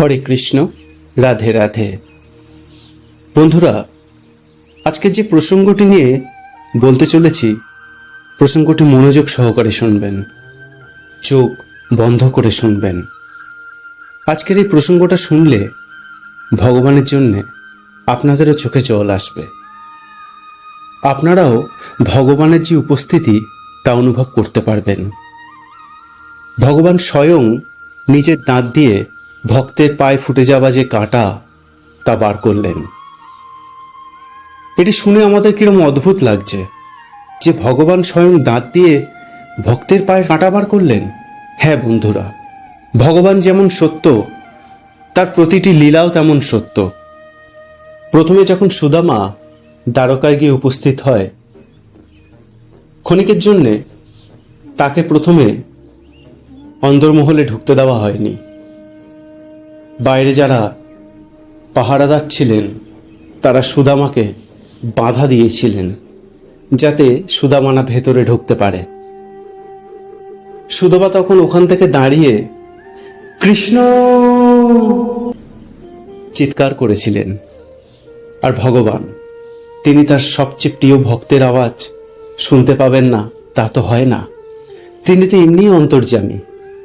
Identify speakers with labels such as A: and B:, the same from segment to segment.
A: হরে কৃষ্ণ, রাধে রাধে। বন্ধুরা, আজকে যে প্রসঙ্গটি নিয়ে বলতে চলেছি, প্রসঙ্গটি মনোযোগ সহকারে শুনবেন, চোখ বন্ধ করে শুনবেন। আজকের এই প্রসঙ্গটা শুনলে ভগবানের জন্য আপনাদেরও চোখে জল আসবে। আপনারাও ভগবানের যে উপস্থিতি তা অনুভব করতে পারবেন। ভগবান স্বয়ং নিজের দাঁত দিয়ে ভক্তের পায়ে ফুটে যাওয়া যে কাঁটা, তা বার করলেন। এটি শুনে আমাদের কিরম অদ্ভুত লাগছে যে ভগবান স্বয়ং দাঁত দিয়ে ভক্তের পায়ে কাঁটা বার করলেন। হ্যাঁ বন্ধুরা, ভগবান যেমন সত্য, তার প্রতিটি লীলাও তেমন সত্য। প্রথমে যখন সুদামা দ্বারকায় গিয়ে উপস্থিত হয়, ক্ষণিকের জন্যে তাকে প্রথমে অন্দরমহলে ঢুকতে দেওয়া হয়নি। বাইরে যারা পাহারাদার ছিলেন, তারা সুদামাকে বাধা দিয়েছিলেন, যাতে সুদামানা ভেতরে ঢুকতে পারে। সুদামা তখন ওখান থেকে দাঁড়িয়ে কৃষ্ণ চিৎকার করেছিলেন। আর ভগবান, তিনি তার সবচেয়ে প্রিয় ভক্তের আওয়াজ শুনতে পাবেন না, তা তো হয় না। তিনি তো এমনি অন্তর্যামী,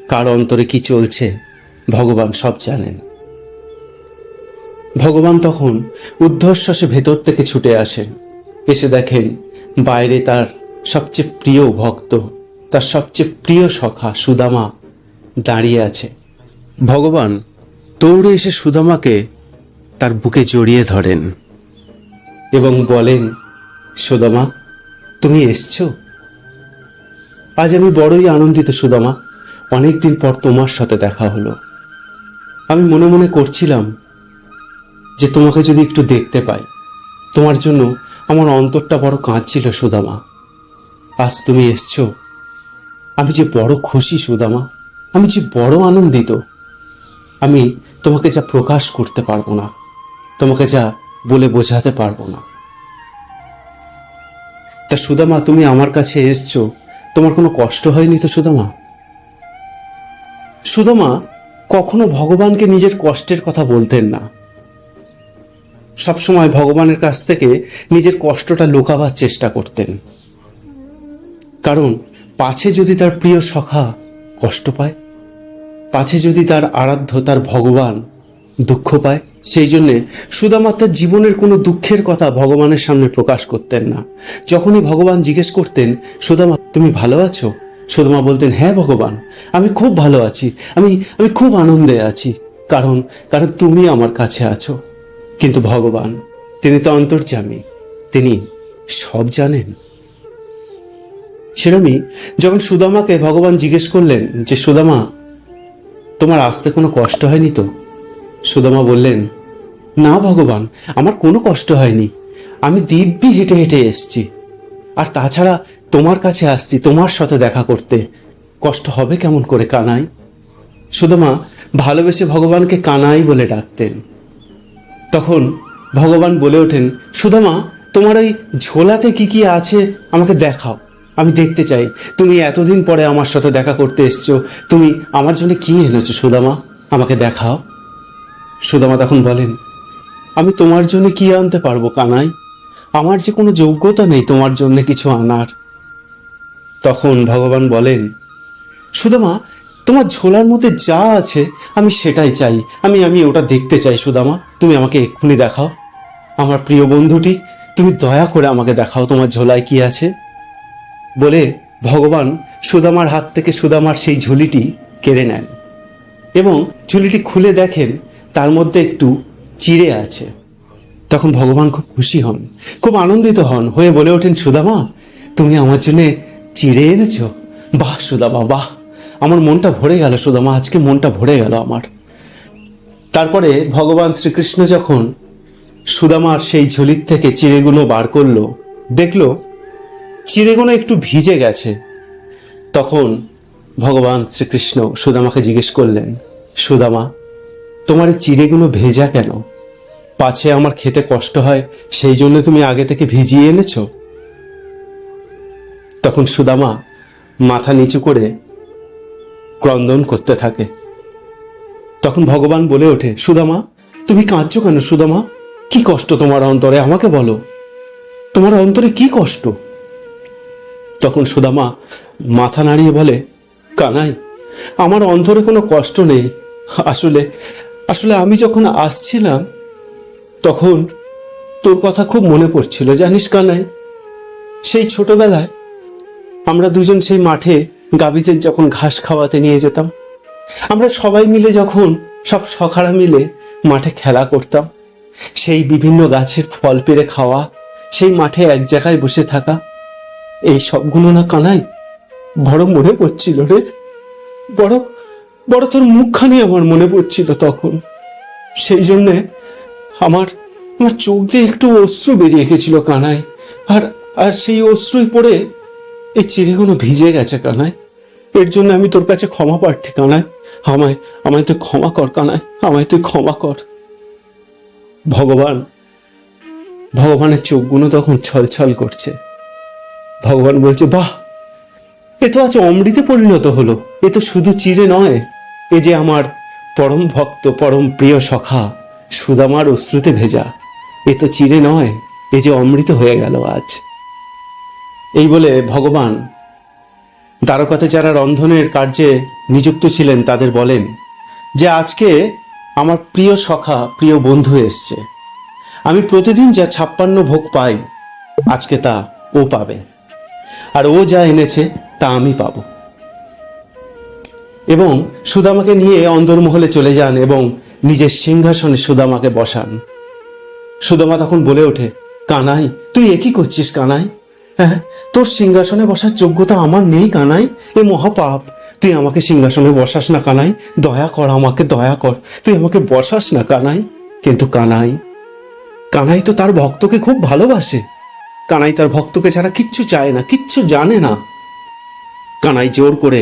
A: কার অন্তরে কি চলছে? ভগবান সব জানেন। ভগবান তখন ঊর্ধ্বশ্বাসে ভেতর থেকে ছুটে আসেন। এসে দেখেন বাইরে তার সবচেয়ে প্রিয় ভক্ত, তার সবচেয়ে প্রিয় সখা সুদামা দাঁড়িয়ে আছে। ভগবান দৌড়ে এসে সুদামাকে তার বুকে জড়িয়ে ধরেন এবং বলেন, সুদামা, তুমি এসছো? আজ আমি বড়ই আনন্দিত সুদামা। অনেকদিন পর তোমার সাথে দেখা হলো। আমি মনে মনে করছিলাম যে তোমাকে যদি একটু দেখতে পাই, তোমার জন্য আমার অন্তরটা বড় কাঁদছিল সুদামা। আজ তুমি এসছো, আমি যে বড় খুশি সুদামা, আমি যে বড় আনন্দিত, আমি তোমাকে যা প্রকাশ করতে পারব না, তোমাকে যা বলে বোঝাতে পারব না। তা সুদামা, তুমি আমার কাছে এসছো, তোমার কোনো কষ্ট হয়নি তো সুদামা? সুদামা কখনো ভগবানকে নিজের কষ্টের কথা বলতেন না। সবসময় ভগবানের কাছ থেকে নিজের কষ্টটা লুকাবার চেষ্টা করতেন। কারণ পাছে যদি তার প্রিয় সখা কষ্ট পায়, পাছে যদি তার আরাধ্য, তার ভগবান দুঃখ পায়, সেই জন্যে সুদামা তার জীবনের কোনো দুঃখের কথা ভগবানের সামনে প্রকাশ করতেন না। যখনই ভগবান জিজ্ঞেস করতেন, সুদামা, তুমি ভালো আছো? সুদামা বলতেন হ্যাঁ ভগবান, আমি খুব ভালো আছি, আমি আমি খুব আনন্দে আছি, কারণ কারণ তুমি আমার কাছে আছো। কিন্তু ভগবান, তিনি তো অন্তর্যামী, তিনি সব জানেন। সেরমই যখন সুদামাকে ভগবান জিজ্ঞেস করলেন যে, সুদামা, তোমার আসতে কোনো কষ্ট হয়নি তো? সুদামা বললেন, না ভগবান, আমার কোনো কষ্ট হয়নি। আমি দিব্যি হেঁটে হেঁটে এসছি। আর তাছাড়া তোমার কাছে আসছি, তোমার সাথে দেখা করতে। কষ্ট হবে কেমন করে কানাই? সুদামা ভালোবেসে ভগবানকে কানাই বলে ডাকতেন। তখন ভগবান বলে ওঠেন সুদামা তোমার ওই ঝোলাতে কি কি আছে? আমাকে দেখাও। আমি দেখতে চাই। তুমি এতদিন পরে আমার সাথে দেখা করতে এসছো। তুমি আমার জন্য কি এনেছো সুদামা আমাকে দেখাও। সুদামা তখন বলেন, আমি তোমার জন্য কি আনতে পারব কানাই? আমার যে কোনো যোগ্যতা নেই তোমার জন্য কিছু আনার। তখন ভগবান বলেন, সুদামা, তোমার ঝোলার মধ্যে যা আছে, আমি সেটাই চাই। আমি আমি ওটা দেখতে চাই, সুদামা। তুমি আমাকে এক্ষুনি দেখাও। আমার প্রিয় বন্ধুটি, তুমি দয়া করে আমাকে দেখাও তোমার ঝোলায় কি আছে। বলে ভগবান সুদামার হাত থেকে সুদামার সেই ঝুলিটি কেড়ে নেন এবং ঝুলিটি খুলে দেখেন তার মধ্যে একটু চিড়ে আছে। তখন ভগবান খুব খুশি হন, খুব আনন্দিত হন, হয়ে বলে ওঠেন, সুদামা, তুমি আমার জন্য চিড়ে এনেছ? বাহ, সুদামা, বাহ। আমার মনটা ভরে গেল, সুদামা। আজকে মনটা ভরে গেল আমার। তারপরে ভগবান শ্রীকৃষ্ণ যখন সুদামার সেই ঝুলির থেকে চিড়েগুলো বার করল, দেখল চিড়েগুলো একটু ভিজে গেছে। তখন ভগবান শ্রীকৃষ্ণ সুদামাকে জিজ্ঞেস করলেন, সুদামা, তোমার এই চিড়েগুলো ভেজা কেন? পাছে আমার খেতে কষ্ট হয়, সেই জন্য তুমি আগে থেকে ভিজিয়ে এনেছো? তখন সুদামা মাথা নিচু করে ক্রন্দন করতে থাকে। তখন ভগবান বলে ওঠে, সুদামা, তুমি কাঁদছো কেন সুদামা? কি কষ্ট তোমার অন্তরে, আমাকে বলো। তোমার অন্তরে কি কষ্ট? তখন সুদামা মাথা নাড়িয়ে বলে, কানাই, আমার অন্তরে কোনো কষ্ট নেই। আসলে আসলে আমি যখন আসছিলাম, তখন তোর কথা খুব মনে পড়ছিল, জানিস কানাই? সেই ছোটবেলায় আমরা দুজন সেই মাঠে গাভীদের যখন ঘাস খাওয়াতে নিয়ে যেতাম, আমরা সবাই মিলে যখন সব সখারা মিলে মাঠে খেলা করতাম, সেই বিভিন্ন গাছের ফল পেড়ে খাওয়া, সেই মাঠে এক জায়গায় বসে থাকা, এই সবগুলো না কানাই বড় মনে পড়ছিল রে। বড় বড় তোর মুখখানি আমার মনে পড়ছিল তখন। সেই জন্যে আমার আমার চোখ দিয়ে একটু অশ্রু বেরিয়ে গেছিল কানাই। আর আর সেই অশ্রুই পড়ে এই চিড়েগুলো ভিজে গেছে কানায়। এর জন্য আমি তোর কাছে ক্ষমা প্রার্থী কানায়। আমায় আমায় তুই ক্ষমা কর কানায়। আমায় তুই ক্ষমা কর। ভগবান ভগবানের চোখগুলো তখন ছলছল করছে। ভগবান বলছে, বাহ! এ তো আজ অমৃতে পরিণত হলো। এ তো শুধু চিড়ে নয়। এ যে আমার পরম ভক্ত, পরম প্রিয় সখা, সুদামার অশ্রুতে ভেজা। এ তো চিড়ে নয়। এ যে অমৃত হয়ে গেল আজ। এই বলে ভগবান দ্বারকাতে যারা রন্ধনের কার্যে নিযুক্ত ছিলেন, তাদের বলেন, যে আজকে আমার প্রিয় সখা, প্রিয় বন্ধু এসছে। আমি প্রতিদিন যা ছাপ্পান্ন ভোগ পাই, আজকে তা ও পাবে। আর ও যা এনেছে, তা আমি পাবো। এবং সুদামাকে নিয়ে অন্দরমহলে চলে যান এবং নিজের সিংহাসনে সুদামাকে বসান। সুদামা তখন বলে ওঠে, কানাই, তুই একই করছিস কানাই? হ্যাঁ তোর সিংহাসনে বসার যোগ্যতা আমার নেই কানাই। এ মহাপাপ, তুই আমাকে সিংহাসনে বসাস না কানাই। দয়া কর, আমাকে দয়া কর, তুই আমাকে বসাস না কানাই। কিন্তু কানাই কানাই তো তার ভক্তকে খুব ভালোবাসে। কানাই তার ভক্তকে ছাড়া কিচ্ছু চায় না, কিচ্ছু জানে না। কানাই জোর করে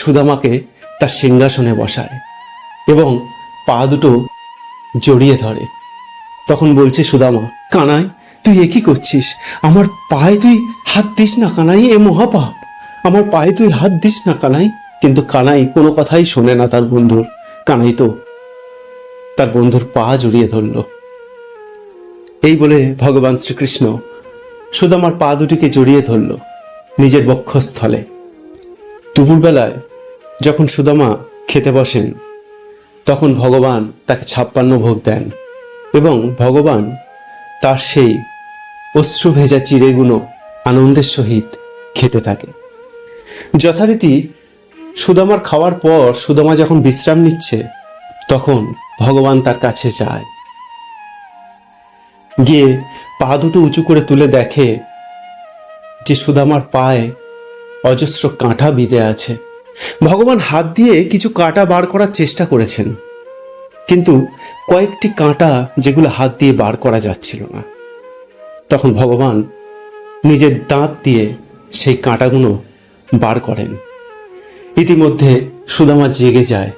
A: সুদামাকে তার সিংহাসনে বসায় এবং পা দুটো জড়িয়ে ধরে। তখন বলছে সুদামা, কানাই তুই একই করছিস? আমার পায়ে তুই হাত দিস না কানাই, এ মহাপাপ। আমার পায়ে তুই হাত দিস না কানাই। কিন্তু কানাই কোনো কথাই শোনে না তার বন্ধুর। কানাই তো তার বন্ধুর পা জড়িয়ে ধরল। এই বলে ভগবান শ্রীকৃষ্ণ সুদামার পা দুটিকে জড়িয়ে ধরল নিজের বক্ষস্থলে। দুপুরবেলায় যখন সুদামা খেতে বসেন, তখন ভগবান তাকে ছাপ্পান্ন ভোগ দেন এবং ভগবান তার সেই অশ্রু ভেজা চিড়েগুলো আনন্দের সহিত খেতে থাকে। যথারীতি সুদামার খাওয়ার পর সুদামা যখন বিশ্রাম নিচ্ছে, তখন ভগবান তার কাছে যায়। গিয়ে পা দুটো উঁচু করে তুলে দেখে যে সুদামার পায়ে অজস্র কাঁটা বিঁধে আছে। ভগবান হাত দিয়ে কিছু কাঁটা বার করার চেষ্টা করেছেন, কিন্তু কয়েকটি কাঁটা যেগুলো হাত দিয়ে বার করা যাচ্ছিল না। তখন ভগবান নিজের দাঁত দিয়ে সেই কাঁটাগুলো বার করেন। ইতিমধ্যে সুদামা জেগে যায়।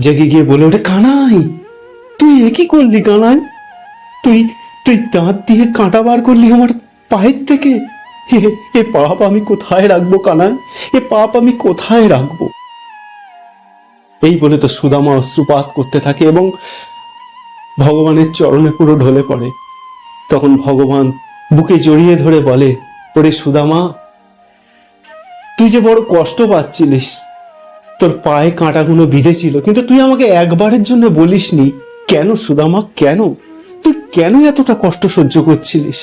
A: জেগে গিয়ে বলে ওঠে কানাই, তুই এ কি করলি কানাই? তুই তুই দাঁত দিয়ে কাঁটা বার করলি আমার পায়ের থেকে? এ পাপ আমি কোথায় রাখব কানাই? এ পাপ আমি কোথায় রাখব? এই বলে তো সুদামা অশ্রুপাত করতে থাকে এবং ভগবানের চরণে পুরো ঢলে পড়ে। তখন ভগবান বুকে জড়িয়ে ধরে বলে, ওরে সুদামা, তুই যে বড় কষ্ট পাচ্ছিলিস, তোর পায়ে কাঁটাগুলো বিঁধেছিল, কিন্তু তুই আমাকে একবারের জন্য বলিসনি, কেন সুদামা, কেন? তুই কেন এতটা কষ্ট সহ্য করছিলিস?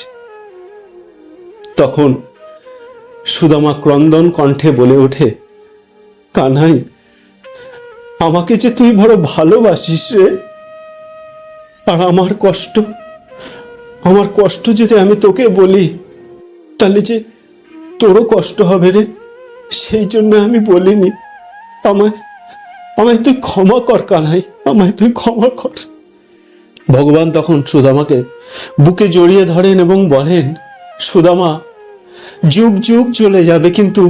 A: তখন সুদামা ক্রন্দন কণ্ঠে বলে ওঠে, কানাই, আমাকে যে তুই বড় ভালোবাসিস রে, আর আমার কষ্ট আমার কষ্ট যদি আমি তোকে বলি, তাহলে যে তোরও কষ্ট হবে রে। সেই জন্য আমি বলিনি, আমায় আমায় তুই ক্ষমা কর কানাই, আমায় তুই ক্ষমা কর। ভগবান তখন সুদামাকে বুকে জড়িয়ে ধরেন এবং বলেন, সুদামা, যুগ যুগ চলে যাবে কিন্তু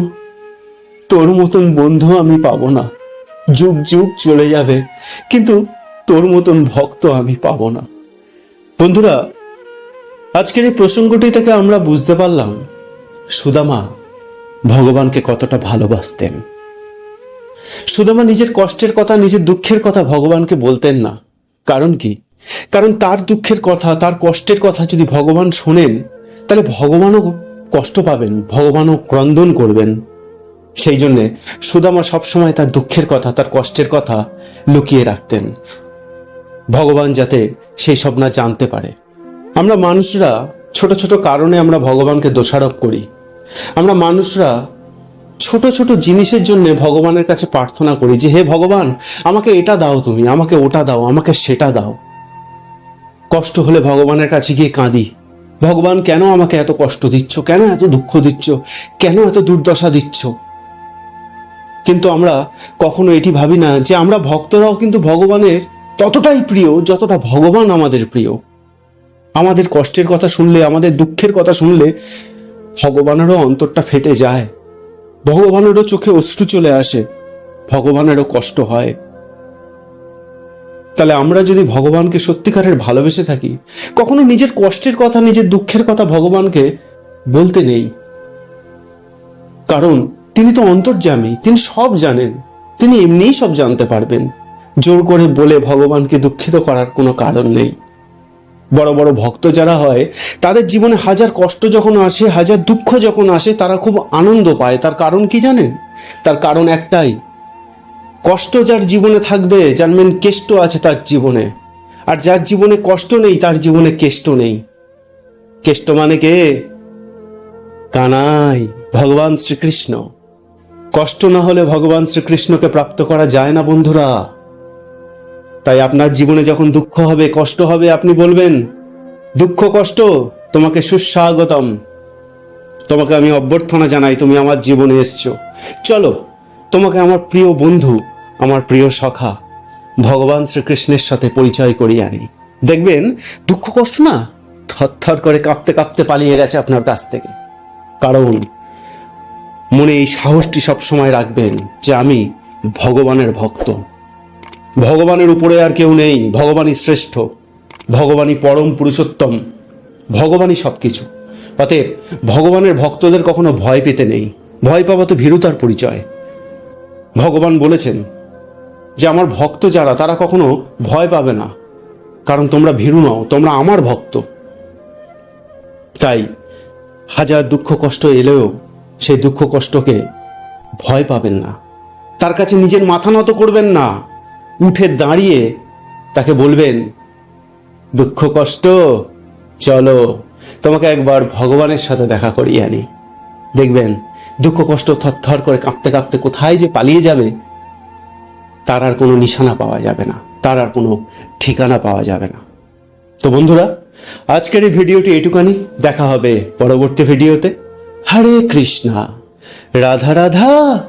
A: তোর মতন বন্ধু আমি পাবো না। যুগ যুগ চলে যাবে কিন্তু তোর মতন ভক্ত আমি পাবো না। বন্ধুরা আজকের এই প্রসঙ্গটি থেকে আমরা বুঝতে পারলাম, সুদামা ভগবানকে কতটা ভালোবাসতেন। সুদামা নিজের কষ্টের কথা, নিজের দুঃখের কথা ভগবানকে বলতেন না। কারণ কি? কারণ তার দুঃখের কথা, তার কষ্টের কথা যদি ভগবান শোনেন, তাহলে ভগবানও কষ্ট পাবেন, ভগবানও ক্রন্দন করবেন। সেই জন্যে সুদামা সবসময় তার দুঃখের কথা, তার কষ্টের কথা লুকিয়ে রাখতেন। ভগবান যাতে সেই সব না জানতে পারে। আমরা মানুষরা ছোট ছোট কারণে আমরা ভগবানকে দোষারোপ করি। আমরা মানুষরা ছোট ছোট জিনিসের জন্য ভগবানের কাছে প্রার্থনা করি যে, হে ভগবান, আমাকে এটা দাও তুমি, আমাকে ওটা দাও, আমাকে সেটা দাও। কষ্ট হলে ভগবানের কাছে গিয়ে কাঁদি। ভগবান, কেন আমাকে এত কষ্ট দিচ্ছ? কেন এত দুঃখ দিচ্ছ? কেন এত দুর্দশা দিচ্ছ? কিন্তু আমরা কখনো এটি ভাবি না যে, আমরা ভক্তরাও কিন্তু ভগবানের ততটাই প্রিয় যতটা ভগবান আমাদের প্রিয়। আমাদের কষ্টের কথা শুনলে, আমাদের দুঃখের কথা শুনলে ভগবানেরও অন্তরটা ফেটে যায়। ভগবানেরও চোখে অশ্রু চলে আসে, ভগবানেরও কষ্ট হয়। তাহলে আমরা যদি ভগবানকে সত্যিকারের ভালোবেসে থাকি, কখনো নিজের কষ্টের কথা, নিজের দুঃখের কথা ভগবানকে বলতে নেই। কারণ তিনি তো অন্তর্যামী, তিনি সব জানেন, তিনি এমনিই সব জানতে পারবেন। জোর করে বলে ভগবানকে দুঃখিত করার কোনো কারণ নেই। বড় বড় ভক্ত যারা হয়, তাদের জীবনে হাজার কষ্ট যখন আসে, হাজার দুঃখ যখন আসে, তারা খুব আনন্দ পায়। তার কারণ কি জানেন? তার কারণ একটাই। কষ্ট যার জীবনে থাকবে জানবেন কেষ্ট আছে তার জীবনে। আর যার জীবনে কষ্ট নেই, তার জীবনে কেষ্ট নেই। কেষ্ট মানে কে? কানাই, ভগবান শ্রীকৃষ্ণ। কষ্ট না হলে ভগবান শ্রীকৃষ্ণকে প্রাপ্ত করা যায় না, বন্ধুরা। তাই আপনার জীবনে যখন দুঃখ হবে, কষ্ট হবে, আপনি বলবেন, দুঃখ, কষ্ট, তোমাকে সুস্বাগতম। তোমাকে আমি অভ্যর্থনা জানাই, তুমি আমার জীবনে এসছো। চলো, তোমাকে আমার প্রিয় বন্ধু, আমার প্রিয় সখা, ভগবান শ্রীকৃষ্ণের সাথে পরিচয় করিয়ে আনি। দেখবেন, দুঃখ, কষ্ট না, থরথর করে কাঁপতে কাঁপতে পালিয়ে গেছে আপনার কাছ থেকে। কারণ, মনে এই সাহসটি সব সময় রাখবেন যে আমি ভগবানের ভক্ত। ভগবানের উপরে আর কেউ নেই, ভগবানই শ্রেষ্ঠ, ভগবানই পরম পুরুষোত্তম, ভগবানই সবকিছু। অতএব ভগবানের ভক্তদের কখনো ভয় পেতে নেই। ভয় পাওয়া তো ভীরুতার পরিচয়। ভগবান বলেছেন যে, আমার ভক্ত যারা, তারা কখনো ভয় পাবে না, কারণ তোমরা ভীরু নও, তোমরা আমার ভক্ত। তাই হাজার দুঃখ কষ্ট এলেও সেই দুঃখ কষ্টকে ভয় পাবেন না। তার কাছে নিজের মাথা নত করবেন না। উঠে দাঁড়িয়ে তাকে বলবেন, দুঃখ, কষ্ট, চলো, তোমাকে একবার ভগবানের সাথে দেখা করিয়ে আনি। দেখবেন, দুঃখ, কষ্ট থরথর করে কাঁপতে কাঁপতে কোথায় যে পালিয়ে যাবে, তার আর কোনো নিশানা পাওয়া যাবে না, তার আর কোনো ঠিকানা পাওয়া যাবে না। তো বন্ধুরা, আজকের এই ভিডিওটি এটুকানি দেখা হবে পরবর্তী ভিডিওতে। হরে কৃষ্ণা, রাধা রাধা।